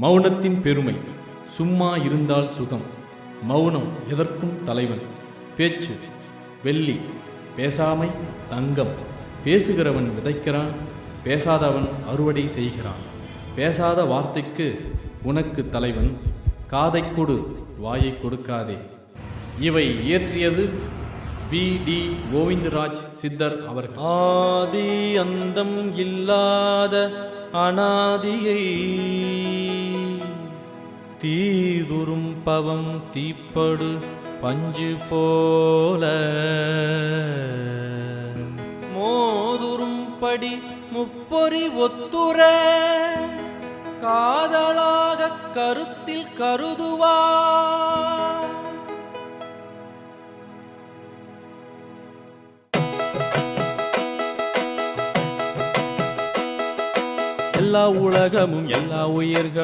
மௌனத்தின் பெருமை சும்மா இருந்தால் சுகம். மௌனம் எதற்கும் தலைவன். பேச்சு வெள்ளி பேசாமை தங்கம். பேசுகிறவன் விதைக்கிறான் பேசாதவன் அறுவடை செய்கிறான். பேசாத வார்த்தைக்கு உனக்கு தலைவன் காதை கொடு வாயை கொடுக்காதே. இவை இயற்றியது வி. டி. கோவிந்தராஜ் சித்தர் அவர்கள். ஆதி அந்தம் இல்லாத அனாதியை தீதுரும் பவம் தீப்படு பஞ்சு போல. மோதுரும் படி முப்பொறி ஒத்துர காதலாக கருத்தில் கருதுவார். எல்லா உலகமும் எல்லா உயிர்களும்